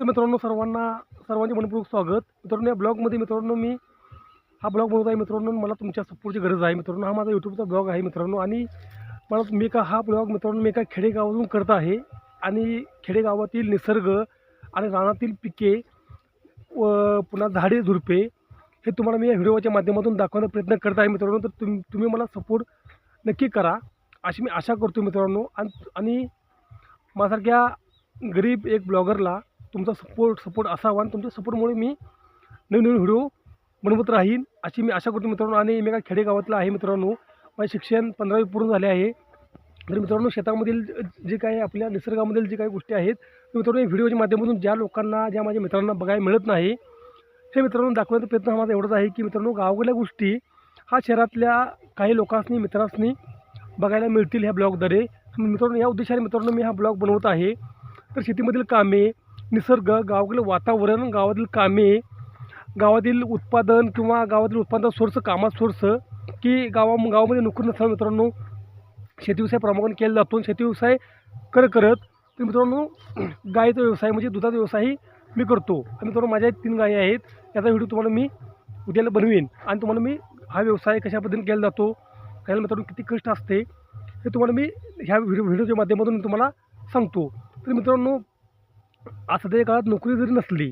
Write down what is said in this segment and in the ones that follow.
तर मित्रांनो सर्वांना सर्वांचे मनपूर्वक स्वागत. मित्रांनो या ब्लॉगमध्ये मित्रांनो मी हा ब्लॉग बनवत आहे मित्रांनो मला तुमच्या सपोर्टची गरज आहे. मित्रांनो हा माझा यूट्यूबचा ब्लॉग आहे मित्रांनो. आणि मला मी का हा ब्लॉग मित्रांनो मी एका खेडेगावातून करत आहे. आणि खेडेगावातील निसर्ग आणि रानातील पिके व पुन्हा झाडे झुडपे हे तुम्हाला मी या व्हिडिओच्या माध्यमातून दाखवण्याचा प्रयत्न करत आहे मित्रांनो. तर तुम तुम्ही मला सपोर्ट नक्की करा. अशी मी आशा करतो मित्रांनो. आणि माझ्यासारख्या गरीब एक ब्लॉगरला तुमचा सपोर्ट सपोर्ट असावा आणि तुमच्या सपोर्टमुळे मी नवीन नवीन व्हिडिओ बनवत राहीन. अशी मी आशा करतो मित्रांनो. आणि मी एका खेडेगावातला आहे मित्रांनो. माझे शिक्षण पंधरावी पूर्ण झाले आहे. तर मित्रांनो शेतामधील जे काही आपल्या निसर्गामधील जे काही गोष्टी आहेत ते मित्रांनो व्हिडिओच्या माध्यमातून ज्या लोकांना ज्या माझ्या मित्रांना बघायला मिळत नाही हे मित्रांनो दाखवण्याचा प्रयत्न हा माझा एवढाच आहे की मित्रांनो गावाकडल्या गोष्टी हा शहरातल्या काही लोकांनी मित्रांनी बघायला मिळतील ह्या ब्लॉगद्वारे मित्रांनो या उद्देशाने मित्रांनो मी हा ब्लॉग बनवत आहे. तर शेतीमधील कामे निसर्ग गावाकडलं वातावरण गावातील कामे गावातील उत्पादन किंवा गावातील उत्पादन सोर्स कामात सोर्स की गावा गावामध्ये नोकरी नसताना मित्रांनो शेती व्यवसाय प्रामुख्याने केला जातो. आणि शेती व्यवसाय कर करत तर मित्रांनो गायीचा व्यवसाय म्हणजे दुधाचा व्यवसायही मी करतो. आणि मित्रांनो माझ्या तीन गायी आहेत. याचा व्हिडिओ तुम्हाला मी उद्याला बनवीन. आणि तुम्हाला मी हा व्यवसाय कशा पद्धतीने केला जातो त्याला मित्रांनो किती कष्ट असते हे तुम्हाला मी ह्या व्हिडिओ व्हिडिओच्या माध्यमातून मी तुम्हाला सांगतो. तर मित्रांनो आज सध्या काळात नोकरी जरी नसली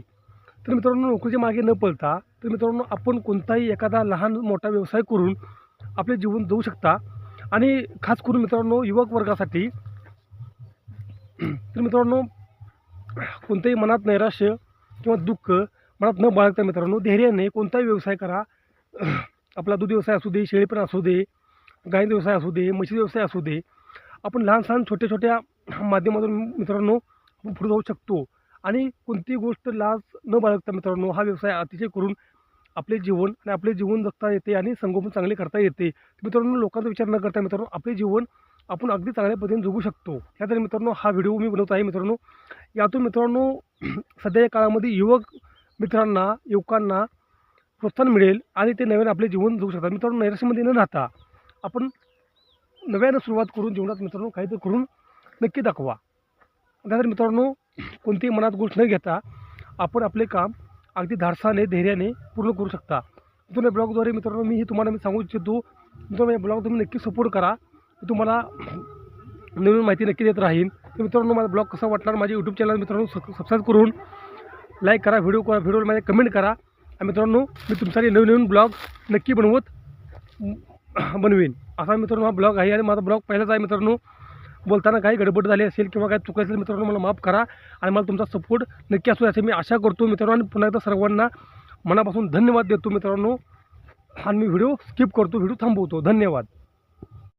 तर मित्रांनो नोकरीच्या मागे न पळता तर मित्रांनो आपण कोणताही एखादा लहान मोठा व्यवसाय करून आपले जीवन जगू शकता. आणि खास करून मित्रांनो युवक वर्गासाठी तर मित्रांनो कोणत्याही मनात नैराश्य किंवा दुःख मनात न बाळगता मित्रांनो धैर्याने कोणताही व्यवसाय करा. आपला दूध व्यवसाय असू दे शेळी पण असू दे गायीचा व्यवसाय असू दे म्हशी व्यवसाय असू दे. आपण लहान सहान छोट्या छोट्या माध्यमातून मित्रांनो पुढे जाऊ शकतो. आणि कोणतीही गोष्ट लाज न बाळगता मित्रांनो हा व्यवसाय अतिशय करून आपले जीवन आणि आपले जीवन जगता येते आणि संगोपन चांगले करता येते. मित्रांनो लोकांचा विचार न करता मित्रांनो आपले जीवन आपण अगदी चांगल्या पद्धतीने जगू शकतो. ह्यासाठी मित्रांनो हा व्हिडिओ मी बनवत आहे मित्रांनो. यातून मित्रांनो सध्याच्या काळामध्ये युवक मित्रांना युवकांना प्रोत्साहन मिळेल आणि ते नव्याने आपले जीवन जगू शकतात. मित्रांनो नैराश्यामध्ये न राहता आपण नव्यानं सुरुवात करून जीवनात मित्रांनो काहीतरी करून नक्की दाखवा. त्यासाठी मित्रांनो कोणतीही मनात गोष्ट न घेता आपण आपले काम अगदी धाडसाने धैर्याने पूर्ण करू शकता. मित्रांनो ब्लॉगद्वारे मित्रांनो मी हे तुम्हाला मी सांगू इच्छितो मित्रांनो या ब्लॉग तुम्ही नक्की सपोर्ट करा. मी तुम्हाला नवीन माहिती नक्की देत राहीन. तर मित्रांनो माझा ब्लॉग कसा वाटणार माझ्या यूट्यूब चॅनल मित्रांनो सबस्क्राईब करून लाईक करा व्हिडिओ करा व्हिडिओ माझ्या कमेंट करा. आणि मित्रांनो मी तुमच्यासाठी नवीन नवीन ब्लॉग नक्की बनवत बनवीन. असा मित्रांनो हा ब्लॉग आहे आणि माझा ब्लॉग पहिलाच आहे मित्रांनो. बोलताना काही गडबड झाली असेल किंवा काही चुकायचं असेल मित्रांनो मला माफ करा आणि मला तुमचा सपोर्ट नक्की असू याची मी आशा करतो. मित्रांनो आणि पुन्हा एकदा सर्वांना मनापासून धन्यवाद देतो मित्रांनो. आणि मी व्हिडिओ स्किप करतो व्हिडिओ थांबवतो. धन्यवाद.